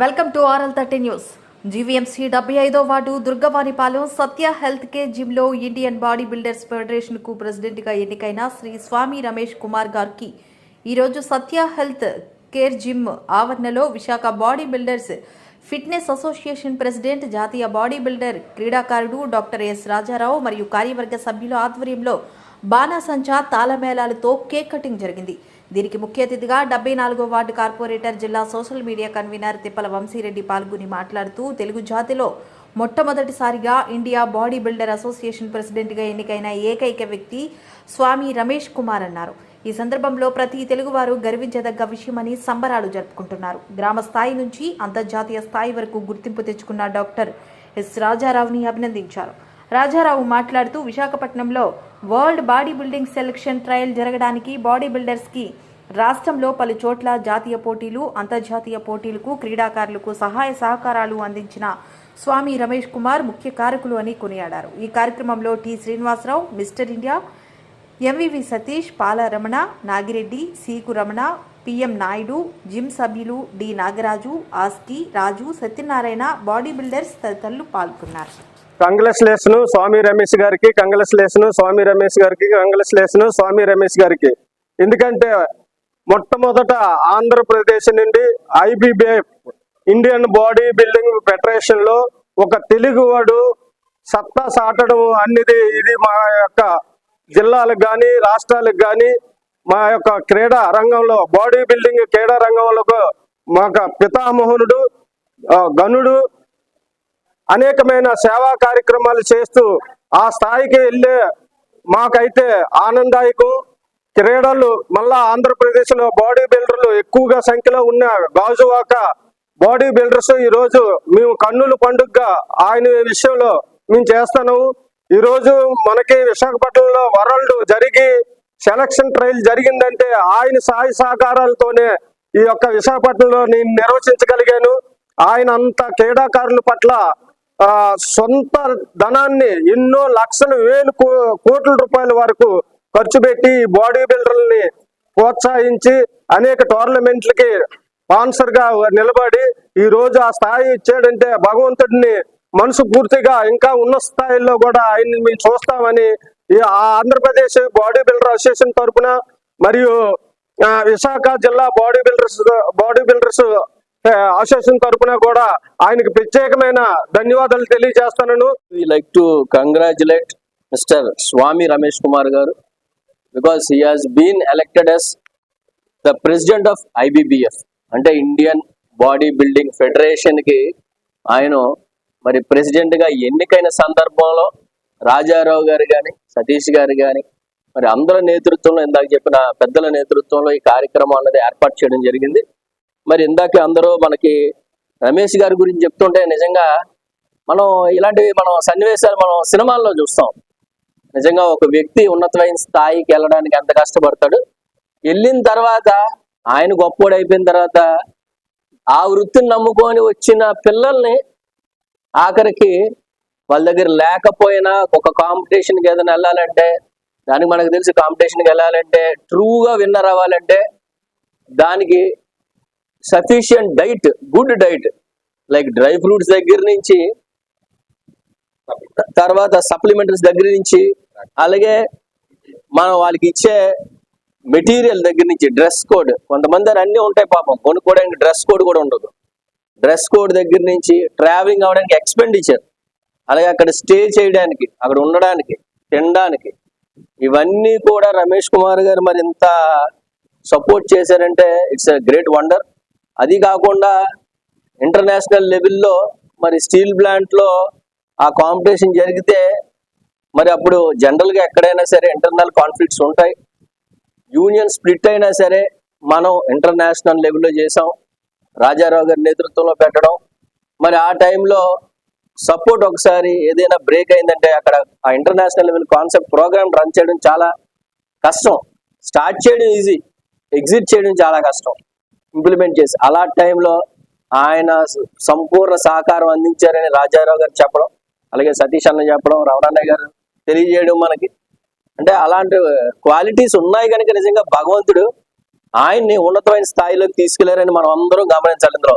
Welcome to RL thirty news. GVMC డెబ్బై ఐదో ward Durgavanipalem Satya health care జిమ్లో Indian body builders ఫెడరేషన్కు ప్రెసిడెంట్గా ఎన్నికైన శ్రీ స్వామి రమేష్ కుమార్ గారికి ఈరోజు సత్య హెల్త్ కేర్ జిమ్ ఆవరణలో Visakha body builders fitness association president జాతీయ బాడీ బిల్డర్ క్రీడాకారుడు డాక్టర్ ఎస్ రాజారావు మరియు కార్యవర్గ సభ్యుల ఆధ్వర్యంలో బాణాసంచా తాళమేళాలతో కేక్ కటింగ్ జరిగింది. దీనికి ముఖ్య అతిథిగా డెబ్బై నాలుగో వార్డు కార్పొరేటర్ జిల్లా social media convener Tippala Vamsi Reddy పాల్గొని మాట్లాడుతూ తెలుగు జాతిలో మొట్టమొదటిసారిగా ఇండియా బాడీ బిల్డర్ అసోసియేషన్ ప్రెసిడెంట్గా ఎన్నికైన ఏకైక వ్యక్తి స్వామి రమేష్ కుమార్ అన్నారు. ఈ సందర్భంలో ప్రతి తెలుగువారు గర్వించదగ్గ విషయమని సంబరాలు జరుపుకుంటున్నారు. గ్రామ స్థాయి నుంచి అంతర్జాతీయ స్థాయి వరకు గుర్తింపు తెచ్చుకున్న డాక్టర్ ఎస్ రాజారావుని అభినందించారు. రాజారావు మాట్లాడుతూ విశాఖపట్నంలో world body building selection trial జరగడానికి బాడీ బిల్డర్స్కి రాష్ట్రంలో పలు చోట్ల జాతీయ పోటీలు అంతర్జాతీయ పోటీలకు క్రీడాకారులకు సహాయ సహకారాలు అందించిన స్వామి రమేష్ కుమార్ ముఖ్య కారకులు అని కొనియాడారు. ఈ కార్యక్రమంలో T Srinivasarao mister India MVV Satish Pala Ramana Nagireddy seek Ramana PM Naidu gym సభ్యులు D Nagaraju ఆస్కి Raju Satyanarayana body builders తదితరులు పాల్గొన్నారు. కంగ్రెస్లేషన్ స్వామి రమేష్ గారికి కంగ్రెస్లేషన్ స్వామి రమేష్ గారికి కంగ్రెస్లేషన్ స్వామి రమేష్ గారికి. ఎందుకంటే మొట్టమొదట ఆంధ్రప్రదేశ్ నుండి ఐబిబిఎఫ్ ఇండియన్ బాడీ బిల్డింగ్ ఫెడరేషన్లో ఒక తెలుగువాడు సత్తా సాటడం అనేది ఇది మా యొక్క జిల్లాలకు కానీ రాష్ట్రాలకు కానీ మా యొక్క క్రీడా రంగంలో బాడీ బిల్డింగ్ క్రీడా రంగంలో మా యొక్క పితామోహనుడు గనుడు అనేకమైన సేవా కార్యక్రమాలు చేస్తూ ఆ స్థాయికి వెళ్ళే మాకైతే ఆనందాయకం. క్రీడలు మళ్ళా ఆంధ్రప్రదేశ్లో బాడీ బిల్డర్లు ఎక్కువగా సంఖ్యలో ఉన్న గాజువాక బాడీ బిల్డర్స్ ఈరోజు మేము కన్నుల పండుగగా ఆయన విషయంలో మేము చేస్తాను ఈరోజు మనకి విశాఖపట్నంలో వరల్డ్ జరిగి సెలక్షన్ ట్రయల్ జరిగిందంటే ఆయన సహాయ సహకారాలతోనే ఈ యొక్క విశాఖపట్నంలో నేను నిర్వచించగలిగాను ఆయన అంత క్రీడాకారుల పట్ల సొంత ధనాన్ని ఎన్నో లక్షల వేలు కో- కోట్ల రూపాయల వరకు ఖర్చు పెట్టి ఈ బాడీ బిల్డర్లని ప్రోత్సహించి అనేక టోర్నమెంట్లకి స్పాన్సర్గా నిలబడి ఈ రోజు ఆ స్థాయి ఇచ్చాడంటే భగవంతుడిని మనసు పూర్తిగా ఇంకా ఉన్న స్థాయిలో కూడా ఆయన్ని మేము చూస్తామని ఈ ఆ ఆంధ్రప్రదేశ్ బాడీ బిల్డర్ అసోసియేషన్ తరపున మరియు విశాఖ జిల్లా body builders body builders association తరఫున కూడా ఆయనకు ప్రత్యేకమైన ధన్యవాదాలు తెలియజేస్తాను we like to congratulate mister Swami Ramesh Kumar garu because he has been elected as the president of IBBF అంటే ఇండియన్ బాడీ బిల్డింగ్ ఫెడరేషన్కి ఆయన మరి ప్రెసిడెంట్గా ఎన్నికైన సందర్భంలో రాజారావు గారు కానీ సతీష్ గారు కానీ మరి అందరి నేతృత్వంలో ఇందాక చెప్పిన పెద్దల నేతృత్వంలో ఈ కార్యక్రమం అన్నది ఏర్పాటు చేయడం జరిగింది. మరి ఇందాక అందరూ మనకి రమేష్ గారి గురించి చెప్తుంటే నిజంగా మనం ఇలాంటివి మనం సన్నివేశాలు మనం సినిమాల్లో చూస్తాం. నిజంగా ఒక వ్యక్తి ఉన్నతమైన స్థాయికి వెళ్ళడానికి ఎంత కష్టపడతాడు? వెళ్ళిన తర్వాత ఆయన గొప్పోడు అయిపోయిన తర్వాత ఆ వృత్తిని నమ్ముకొని వచ్చిన పిల్లల్ని ఆఖరికి వాళ్ళ దగ్గర లేకపోయినా ఒక కాంపిటీషన్కి ఏదైనా వెళ్ళాలంటే దానికి మనకు తెలిసి కాంపిటీషన్కి వెళ్ళాలంటే ట్రూగా విన్నర్ అవ్వాలంటే దానికి sufficient diet good diet like dry fruits దగ్గర నుంచి తర్వాత సప్లిమెంటరీస్ దగ్గర నుంచి అలాగే మనం వాళ్ళకి ఇచ్చే మెటీరియల్ దగ్గర నుంచి డ్రెస్ కోడ్ కొంతమంది అన్నీ ఉంటాయి పాపం. కొనుక్కోవడానికి డ్రెస్ కోడ్ కూడా ఉండదు. డ్రెస్ కోడ్ దగ్గర నుంచి ట్రావెలింగ్ అవడానికి ఎక్స్పెండిచర్ అలాగే అక్కడ స్టే చేయడానికి అక్కడ ఉండడానికి తినడానికి. ఇవన్నీ కూడా రమేష్ కుమార్ గారు మరి ఇంత సపోర్ట్ చేశారంటే ఇట్స్ అ గ్రేట్ వండర్ అది కాకుండా ఇంటర్నేషనల్ లెవెల్లో మరి స్టీల్ ప్లాంట్లో ఆ కాంపిటీషన్ జరిగితే మరి అప్పుడు జనరల్గా ఎక్కడైనా సరే ఇంటర్నల్ కాన్ఫ్లిక్ట్స్ ఉంటాయి. యూనియన్ స్ప్లిట్ అయినా సరే మనం ఇంటర్నేషనల్ లెవెల్లో చేసాం రాజారావు గారి నేతృత్వంలో పెట్టడం. మరి ఆ టైంలో సపోర్ట్ ఒకసారి ఏదైనా బ్రేక్ అయిందంటే అక్కడ ఆ international level concept programme run చేయడం చాలా కష్టం. స్టార్ట్ చేయడం ఈజీ ఎగ్జిట్ చేయడం చాలా కష్టం. ఇంప్లిమెంట్ చేసి అలా టైంలో ఆయన సంపూర్ణ సహకారం అందించారని రాజారావు గారు చెప్పడం అలాగే సతీష్ అన్న చెప్పడం రమణన్నయ్య గారు తెలియజేయడం మనకి. అంటే అలాంటి క్వాలిటీస్ ఉన్నాయి కనుక నిజంగా భగవంతుడు ఆయన్ని ఉన్నతమైన స్థాయిలోకి తీసుకెళ్ళారని మనం అందరం గమనించాలి ఇందులో.